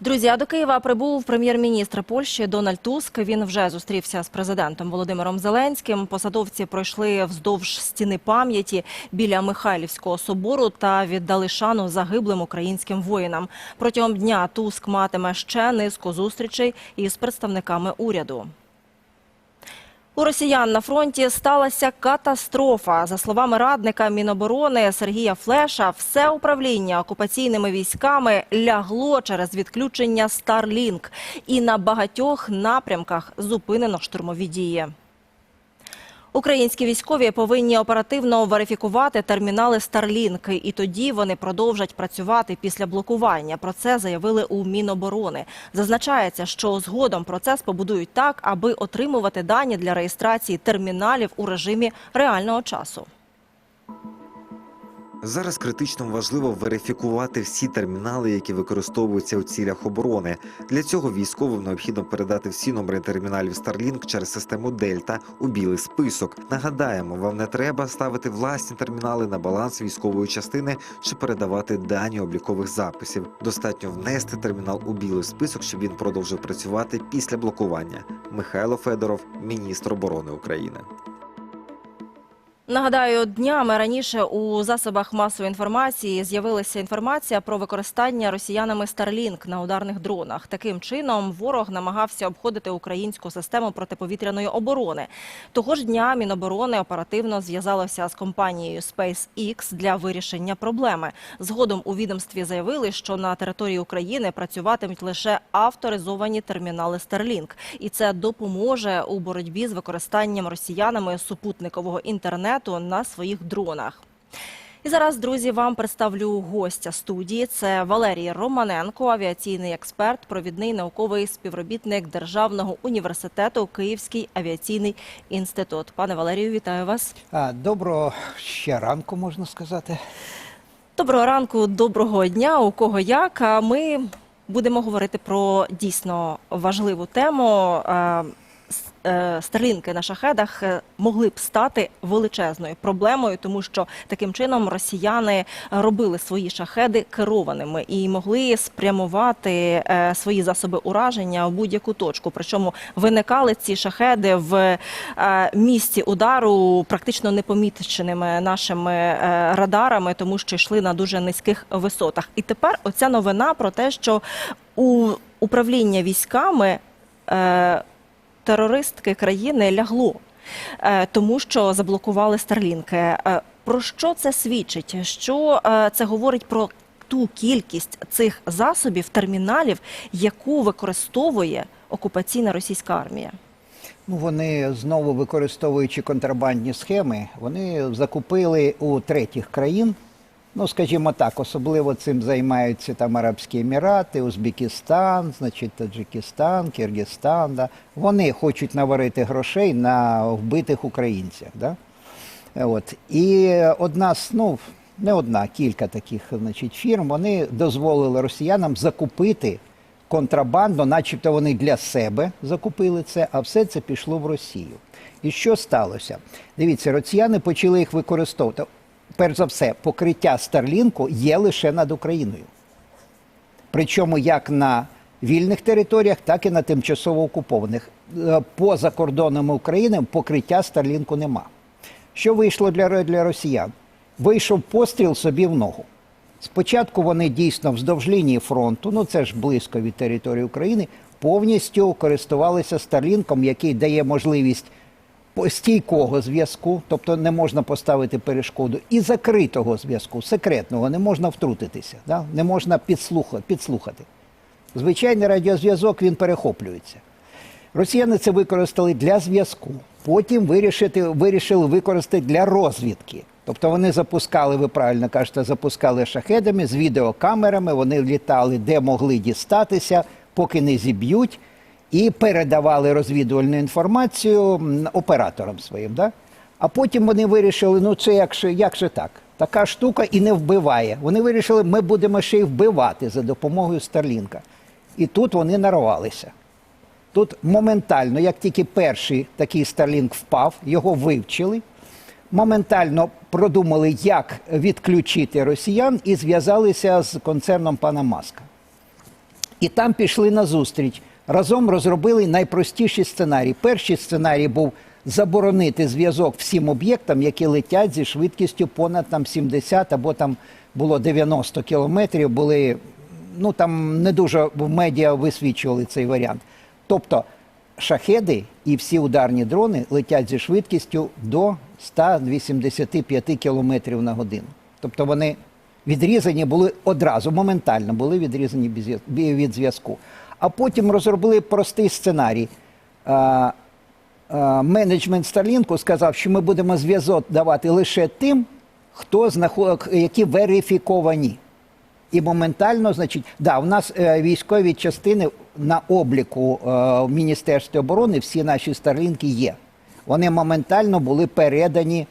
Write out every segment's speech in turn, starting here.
Друзі, а до Києва прибув прем'єр-міністр Польщі Дональд Туск. Він вже зустрівся з президентом Володимиром Зеленським. Посадовці пройшли вздовж стіни пам'яті біля Михайлівського собору та віддали шану загиблим українським воїнам. Протягом дня Туск матиме ще низку зустрічей із представниками уряду. У росіян на фронті сталася катастрофа. За словами радника Міноборони Сергія Флеша, все управління окупаційними військами лягло через відключення Starlink. І на багатьох напрямках зупинено штурмові дії. Українські військові повинні оперативно верифікувати термінали Starlink, і тоді вони продовжать працювати після блокування. Про це заявили у Міноборони. Зазначається, що згодом процес побудують так, аби отримувати дані для реєстрації терміналів у режимі реального часу. Зараз критично важливо верифікувати всі термінали, які використовуються у цілях оборони. Для цього військовим необхідно передати всі номери терміналів Starlink через систему Дельта у білий список. Нагадаємо, вам не треба ставити власні термінали на баланс військової частини чи передавати дані облікових записів. Достатньо внести термінал у білий список, щоб він продовжив працювати після блокування. Михайло Федоров, міністр оборони України. Нагадаю, днями раніше у засобах масової інформації з'явилася інформація про використання росіянами Starlink на ударних дронах. Таким чином, ворог намагався обходити українську систему протиповітряної оборони. Того ж дня Міноборони оперативно зв'язалося з компанією SpaceX для вирішення проблеми. Згодом у відомстві заявили, що на території України працюватимуть лише авторизовані термінали Starlink. І це допоможе у боротьбі з використанням росіянами супутникового інтернету на своїх дронах. І зараз, друзі, вам представлю гостя студії. Це Валерій Романенко, авіаційний експерт, провідний науковий співробітник Державного університету Київський авіаційний інститут. Пане Валерію, вітаю вас. Доброго ще ранку, можна сказати. Доброго ранку, доброго дня. У кого як. А Ми будемо говорити про дійсно важливу тему. Е, Старлінки на шахедах е, могли б стати величезною проблемою, тому що таким чином росіяни робили свої шахеди керованими і могли спрямувати е, свої засоби ураження в будь-яку точку. Причому виникали ці шахеди в місці удару практично непоміченими нашими радарами, тому що йшли на дуже низьких висотах. І тепер оця новина про те, що у управління військами терористки країни лягло, е, тому що заблокували старлінки. Е, Про що це свідчить? Що е, це говорить про ту кількість цих засобів, терміналів, яку використовує окупаційна російська армія? Ну, вони знову використовуючи контрабандні схеми, вони закупили у третіх країн. Ну, скажімо так, особливо цим займаються там Арабські Емірати, Узбекистан, значить, Таджикистан, Киргизстан. Да. Вони хочуть наварити грошей на вбитих українцях. Да? От. І одна з, ну, не одна, кілька таких значить, фірм, вони дозволили росіянам закупити контрабанду, начебто вони для себе закупили це, а все це пішло в Росію. І що сталося? Дивіться, росіяни почали їх використовувати. Перш за все, покриття Старлінку є лише над Україною. Причому як на вільних територіях, так і на тимчасово окупованих. Е, Поза кордонами України покриття Старлінку нема. Що вийшло для, для росіян? Вийшов постріл собі в ногу. Спочатку вони дійсно вздовж лінії фронту, ну це ж близько від території України, повністю користувалися Старлінком, який дає можливість стійкого зв'язку, тобто не можна поставити перешкоду, і закритого зв'язку, секретного, не можна втрутитися, да? не можна підслухати, підслухати. Звичайний радіозв'язок він перехоплюється. Росіяни це використали для зв'язку. Потім вирішити, вирішили використати для розвідки. Тобто вони запускали, ви правильно кажете, запускали шахедами з відеокамерами, вони літали, де могли дістатися, поки не зіб'ють, і передавали розвідувальну інформацію операторам своїм. Да? А потім вони вирішили, ну це як же, як же так? Така штука і не вбиває. Вони вирішили, ми будемо ще й вбивати за допомогою Старлінка. І тут вони нарвалися. Тут моментально, як тільки перший такий Starlink впав, його вивчили, моментально продумали, як відключити росіян, і зв'язалися з концерном пана Маска. І там пішли на зустріч. Разом розробили найпростіший сценарій. Перший сценарій був заборонити зв'язок всім об'єктам, які летять зі швидкістю понад там 70 або там було 90 кілометрів. Були ну там не дуже в медіа висвічували цей варіант. Тобто шахеди і всі ударні дрони летять зі швидкістю до 185 кілометрів на годину. Тобто вони відрізані були одразу, моментально були відрізані від зв'язку. А потім розробили простий сценарій. А, а, менеджмент Старлінку сказав, що ми будемо зв'язок давати лише тим, хто знаход... які верифіковані. І моментально, значить, да, у нас е, військові частини на обліку е, в Міністерстві оборони, всі наші старлінки є. Вони моментально були передані е,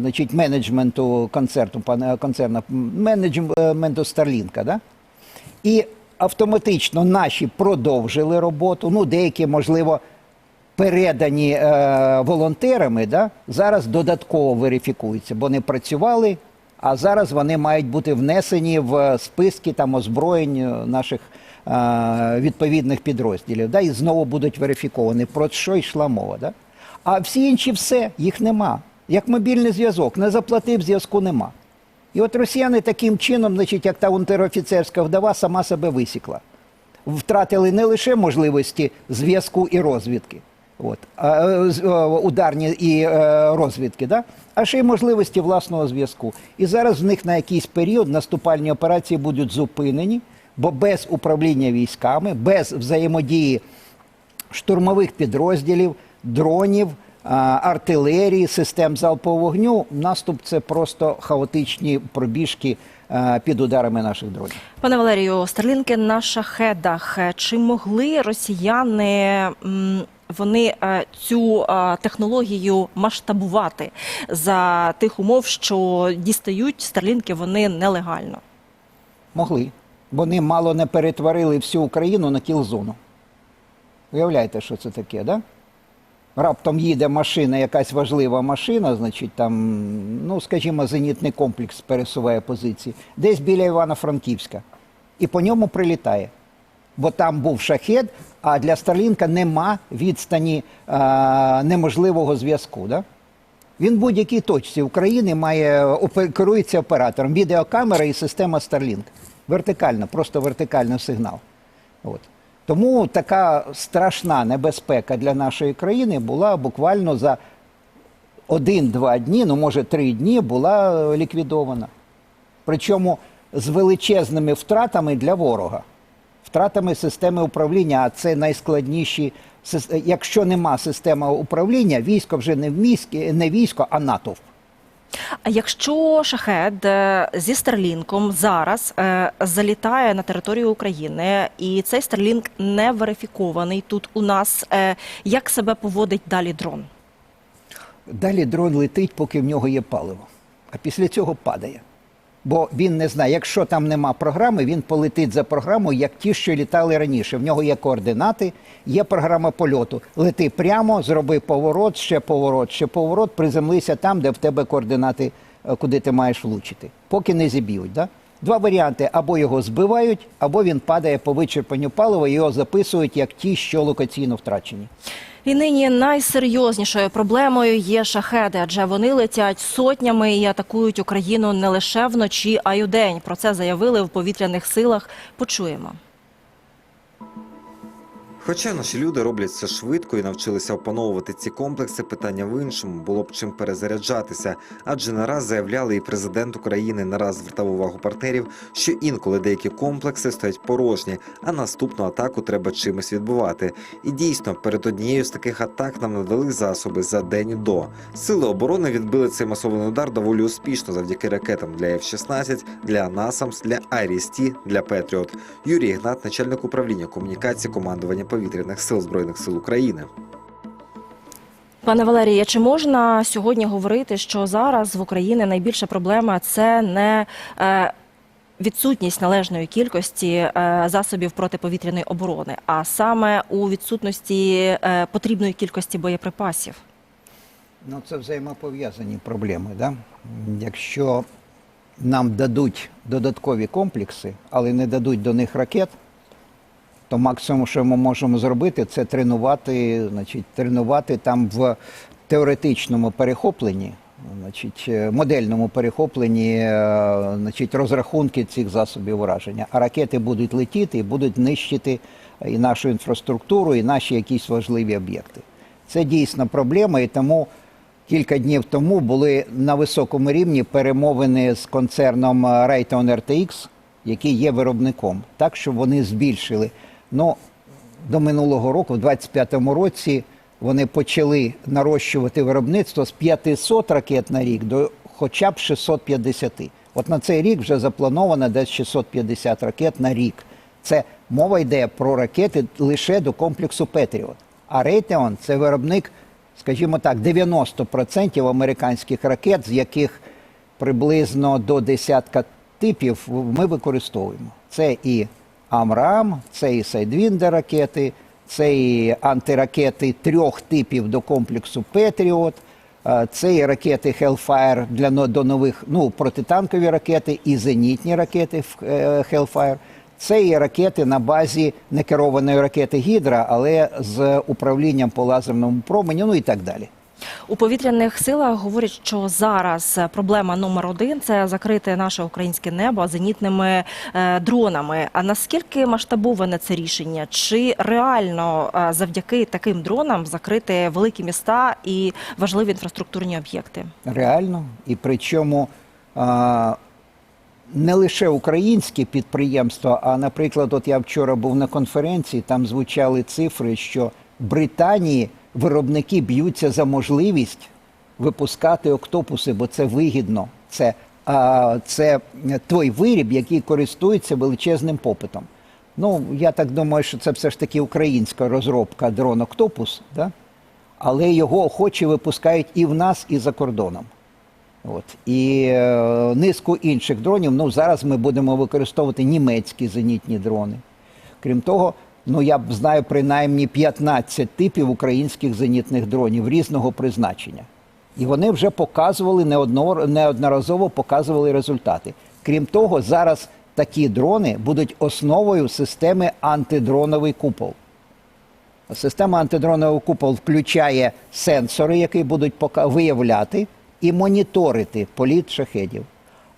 значить, менеджменту концерту, концерну, менеджменту Старлінка. Да? І автоматично наші продовжили роботу. Ну, деякі, можливо, передані е, волонтерами, да, зараз додатково верифікуються, бо не працювали, а зараз вони мають бути внесені в списки там озброєнь е, наших е, відповідних підрозділів. Да, і знову будуть верифіковані. Про що йшла мова. Да? А всі інші все, їх нема. Як мобільний зв'язок, не заплатив, зв'язку нема. І от росіяни таким чином, значить, як та унтерофіцерська вдова, сама себе висікла. Втратили не лише можливості зв'язку і розвідки, от, е, е, ударні і е, розвідки, да? а ще й можливості власного зв'язку. І зараз в них на якийсь період наступальні операції будуть зупинені, бо без управління військами, без взаємодії штурмових підрозділів, дронів, артилерії, систем залпового вогню. Наступ це просто хаотичні пробіжки під ударами наших дронів. Пане Валерію, старлінки на шахедах. Е, Чи могли росіяни вони е, цю е, технологію масштабувати за тих умов, що дістають старлінки вони нелегально? Могли. Вони мало не перетворили всю Україну на кілзону. Уявляєте, що це таке, да? Раптом їде машина, якась важлива машина, значить, там, ну, скажімо, зенітний комплекс пересуває позиції, десь біля Івано-Франківська. І по ньому прилітає. Бо там був шахет, а для Старлінка нема відстані а, неможливого зв'язку. Да? Він в будь-якій точці України має керується оператором, відеокамера і система Starlink. Вертикально, просто вертикальний сигнал. От. Тому така страшна небезпека для нашої країни була буквально за один-два дні, ну може три дні, була е, ліквідована. Причому з величезними втратами для ворога, втратами системи управління, а це найскладніші. Якщо нема системи управління, військо вже не в міське, не військо, а натовп. А якщо шахед е, зі старлінком зараз е, залітає на територію України, і цей старлінк не верифікований тут у нас, е, як себе поводить далі дрон? Далі дрон летить, поки в нього є паливо. А після цього падає. Бо він не знає, якщо там нема програми, він полетить за програмою, як ті, що літали раніше. В нього є координати, є програма польоту. Лети прямо, зроби поворот, ще поворот, ще поворот, приземлися там, де в тебе координати, е, куди ти маєш влучити. Поки не зіб'ють. Да? Два варіанти: або його збивають, або він падає по вичерпанню палива, його записують як ті, що локаційно втрачені. І нині найсерйознішою проблемою є шахеди, адже вони летять сотнями і атакують Україну не лише вночі, а й удень. Про це заявили в повітряних силах. Почуємо. Хоча наші люди роблять це швидко і навчилися опановувати ці комплекси, питання в іншому було б чим перезаряджатися. Адже нараз заявляли і президент України нараз звертав увагу партнерів, що інколи деякі комплекси стоять порожні, а наступну атаку треба чимось відбувати. І дійсно, перед однією з таких атак нам надали засоби за день до. Сили оборони відбили цей масований удар доволі успішно завдяки ракетам для F-16, для NASAMS, для IRIS-T, для Patriot. Юрій Ігнат, начальник управління комунікації командування повітряних сил збройних сил України. Пане Валерія, чи можна сьогодні говорити, що зараз в Україні найбільша проблема це не е, відсутність належної кількості е, засобів протиповітряної оборони, а саме у відсутності е, потрібної кількості боєприпасів? Ну, це взаємопов'язані проблеми. Да? Якщо нам дадуть додаткові комплекси, але не дадуть до них ракет, то максимум, що ми можемо зробити, це тренувати, значить, тренувати там в теоретичному перехопленні, значить, е, модельному перехопленні е, значить, розрахунки цих засобів ураження. А ракети будуть летіти і будуть нищити і нашу інфраструктуру, і наші якісь важливі об'єкти. Це дійсно проблема, і тому кілька днів тому були на високому рівні перемовини з концерном е, Raytheon RTX, який є виробником, так що вони збільшили. Ну, до минулого року, в 25-му році, вони почали нарощувати виробництво з 500 ракет на рік до хоча б 650. От на цей рік вже заплановано десь 650 ракет на рік. Це мова йде про ракети лише до комплексу Петріот. А Raytheon – це виробник, скажімо так, 90% американських ракет, з яких приблизно до десятка типів ми використовуємо. Це і Амрам, це і Сайдвіндер ракети, це і антиракети трьох типів до комплексу Петріот, е, це і ракети Hellfire для до нових, ну, протитанкові ракети і зенітні ракети е, Hellfire. Це і ракети на базі некерованої ракети Гідра, але з управлінням по лазерному променю, ну і так далі. У повітряних силах говорять, що зараз проблема номер один це закрити наше українське небо зенітними е, дронами. А наскільки масштабоване це рішення? Чи реально е, завдяки таким дронам закрити великі міста і важливі інфраструктурні об'єкти? Реально. І причому а, не лише українські підприємства, а, наприклад, от я вчора був на конференції, там звучали цифри, що Британії виробники б'ються за можливість випускати октопуси, бо це вигідно. Це, а, це той виріб, який користується величезним попитом. Ну, я так думаю, що це все ж таки українська розробка дрон Октопус, да? але його охоче випускають і в нас, і за кордоном. От. І е, низку інших дронів. Ну, зараз ми будемо використовувати німецькі зенітні дрони. Крім того, ну я знаю принаймні 15 типів українських зенітних дронів різного призначення. І вони вже показували неодноразово показували результати. Крім того, зараз такі дрони будуть основою системи антидроновий купол. Система антидроновий купол включає сенсори, які будуть виявляти і моніторити політ шахедів.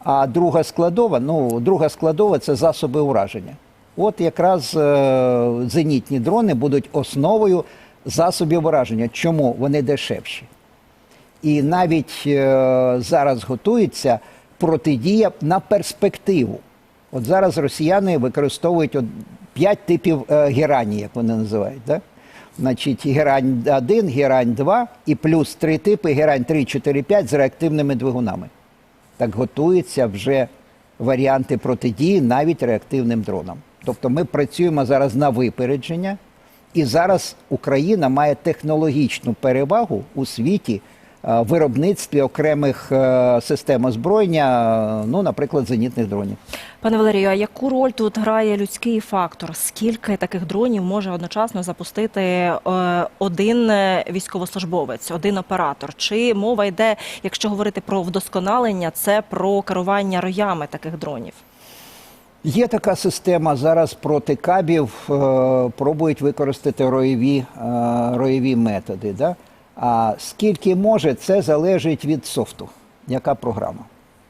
А друга складова, ну, друга складова це засоби ураження. От якраз е, зенітні дрони будуть основою засобів ураження. Чому? Вони дешевші. І навіть е, зараз готується протидія на перспективу. От зараз росіяни використовують п'ять типів е, герані, як вони називають. Да? Значить, герань 1, герань 2 і плюс три типи герань 3, 4, 5 з реактивними двигунами. Так готуються вже варіанти протидії навіть реактивним дронам. Тобто ми працюємо зараз на випередження, і зараз Україна має технологічну перевагу у світі е, виробництві окремих е, систем озброєння, е, ну, наприклад, зенітних дронів. Пане Валерію, а яку роль тут грає людський фактор? Скільки таких дронів може одночасно запустити один військовослужбовець, один оператор? Чи мова йде, якщо говорити про вдосконалення, це про керування роями таких дронів? Є така система зараз проти кабів, е, пробують використати роєві, е, роєві методи. Да? А скільки може, це залежить від софту, яка програма.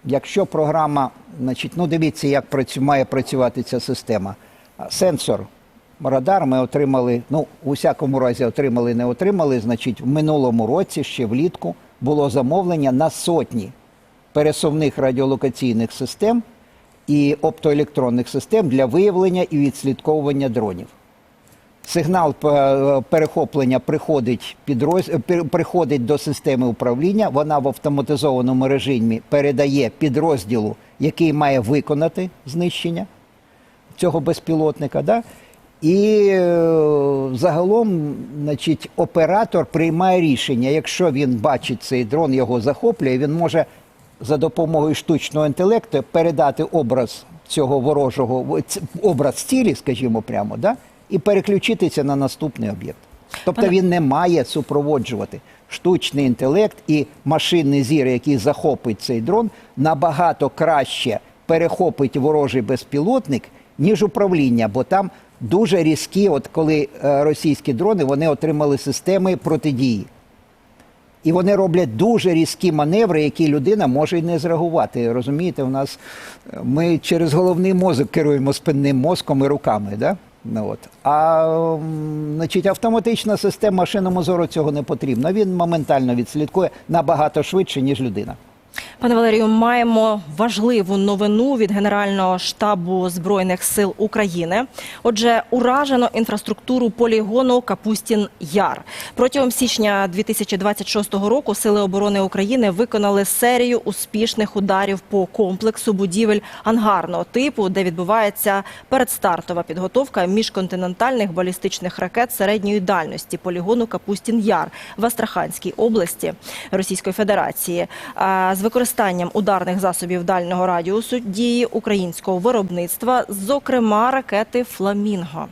Якщо програма, значить, ну дивіться, як працю, має працювати ця система. Сенсор, радар ми отримали, ну, у всякому разі, отримали, не отримали. Значить, в минулому році, ще влітку, було замовлення на сотні пересувних радіолокаційних систем і оптоелектронних систем для виявлення і відслідковування дронів. Сигнал е, перехоплення приходить, підроз... пер- приходить до системи управління, вона в автоматизованому режимі передає підрозділу, який має виконати знищення цього безпілотника. Да? І е, загалом значить, оператор приймає рішення, якщо він бачить цей дрон, його захоплює, він може за допомогою штучного інтелекту передати образ цього ворожого образ цілі, скажімо прямо, да? і переключитися на наступний об'єкт. Тобто він не має супроводжувати штучний інтелект і машинний зір, який захопить цей дрон, набагато краще перехопить ворожий безпілотник, ніж управління, бо там дуже різкі, от коли е, російські дрони вони отримали системи протидії. І вони роблять дуже різкі маневри, які людина може й не зреагувати. Розумієте, у нас ми через головний мозок керуємо спинним мозком і руками. Да? Ну, от. А значить, автоматична система шиномозору зору цього не потрібна. Він моментально відслідкує набагато швидше, ніж людина. Пане Валерію, маємо важливу новину від Генерального штабу збройних сил України. Отже, уражено інфраструктуру полігону Капустін Яр. Протягом січня 2026 року Сили оборони України виконали серію успішних ударів по комплексу будівель ангарного типу, де відбувається передстартова підготовка міжконтинентальних балістичних ракет середньої дальності полігону Капустін Яр в Астраханській області Російської Федерації. Використанням ударних засобів дальнього радіусу дії українського виробництва, зокрема ракети Фламінго.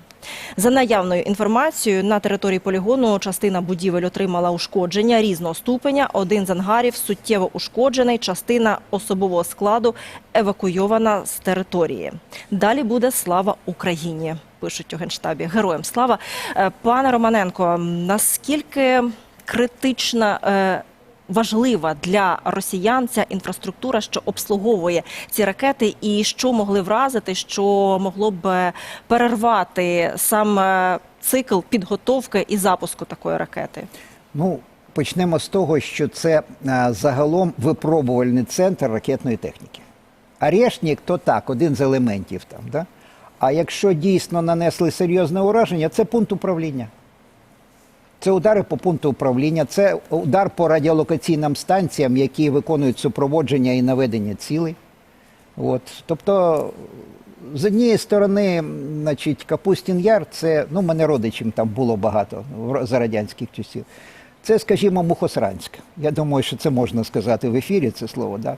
За наявною інформацією, на території полігону частина будівель отримала ушкодження різного ступеня. Один з ангарів суттєво ушкоджений, частина особового складу евакуйована з території. Далі буде слава Україні. Пишуть у генштабі героям слава. Е, Пане Романенко, наскільки критична е, важлива для росіян ця інфраструктура, що обслуговує ці ракети, і що могли вразити, що могло б е, перервати сам е, цикл підготовки і запуску такої ракети? Ну, почнемо з того, що це е, загалом випробувальний центр ракетної техніки. Арешнік то так, один з елементів там. Да? А якщо дійсно нанесли серйозне ураження, це пункт управління. Це удари по пункту управління, це удар по радіолокаційним станціям, які виконують супроводження і наведення цілей. От. Тобто, з однієї сторони, значить, Капустін Яр, це, ну, мене родичів там було багато за радянських часів. Це, скажімо, Мухосранськ. Я думаю, що це можна сказати в ефірі, це слово, да?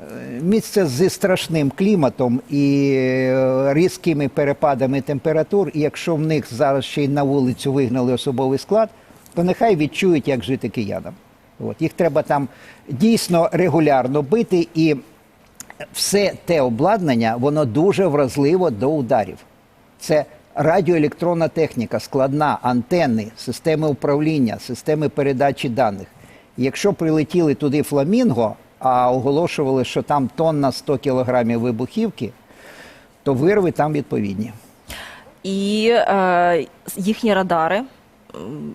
Е, Місце зі страшним кліматом і е, різкими перепадами температур. І якщо в них зараз ще й на вулицю вигнали особовий склад, то нехай відчують, як жити киянам. От. Їх треба там дійсно регулярно бити, і все те обладнання, воно дуже вразливо до ударів. Це радіоелектронна техніка, складна, антенни, системи управління, системи передачі даних. Якщо прилетіли туди фламінго, а оголошували, що там тонна 100 кілограмів вибухівки, то вирви там відповідні. І е, їхні радари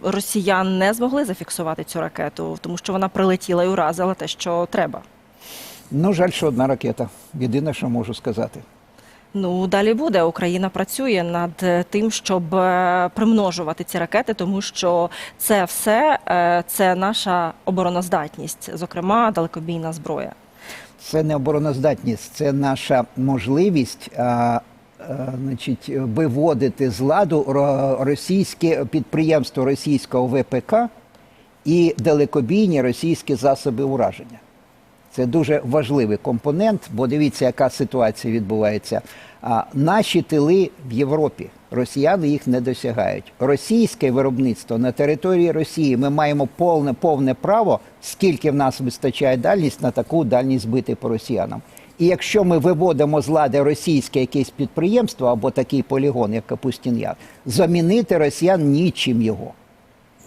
росіян не змогли зафіксувати цю ракету, тому що вона прилетіла і уразила те, що треба. Ну, жаль, що одна ракета. Єдине, що можу сказати. Ну далі буде. Україна працює над е, тим, щоб е, примножувати ці ракети, тому що це все е, це наша обороноздатність, зокрема далекобійна зброя. Це не обороноздатність, це наша можливість значить, виводити з ладу російське підприємство російського ВПК і далекобійні російські засоби ураження. Це дуже важливий компонент, бо дивіться, яка ситуація відбувається. А, наші тили в Європі, росіяни їх не досягають. Російське виробництво на території Росії ми маємо повне, повне право, скільки в нас вистачає дальність на таку дальність бити по росіянам. І якщо ми виводимо з лади російське якесь підприємство або такий полігон, як Капустін'яр, замінити росіян нічим його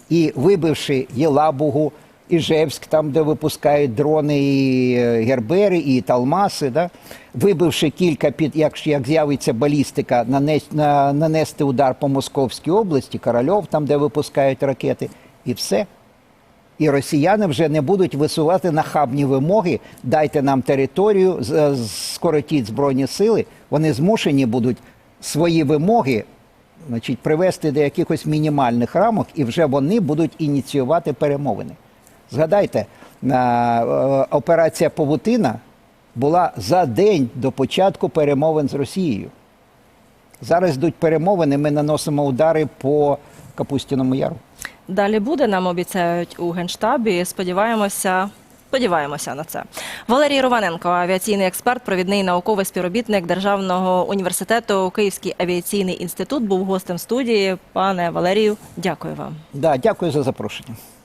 і вибивши Єлабугу, Іжевськ, там, де випускають дрони, і е, Гербери, і Талмаси, да? вибивши кілька під, як, як з'явиться балістика, нанес, на, нанести удар по Московській області, Корольов, там, де випускають ракети, і все. І росіяни вже не будуть висувати нахабні вимоги. Дайте нам територію, з- скоротіть збройні сили. Вони змушені будуть свої вимоги значить, привести до якихось мінімальних рамок, і вже вони будуть ініціювати перемовини. Згадайте, е, операція Павутина була за день до початку перемовин з Росією. Зараз йдуть перемовини, ми наносимо удари по Капустіному Яру. Далі буде, нам обіцяють у генштабі. Сподіваємося. Сподіваємося на це. Валерій Романенко, авіаційний експерт, провідний науковий співробітник Державного університету Київський авіаційний інститут, був гостем студії. Пане Валерію, дякую вам. Да, дякую за запрошення.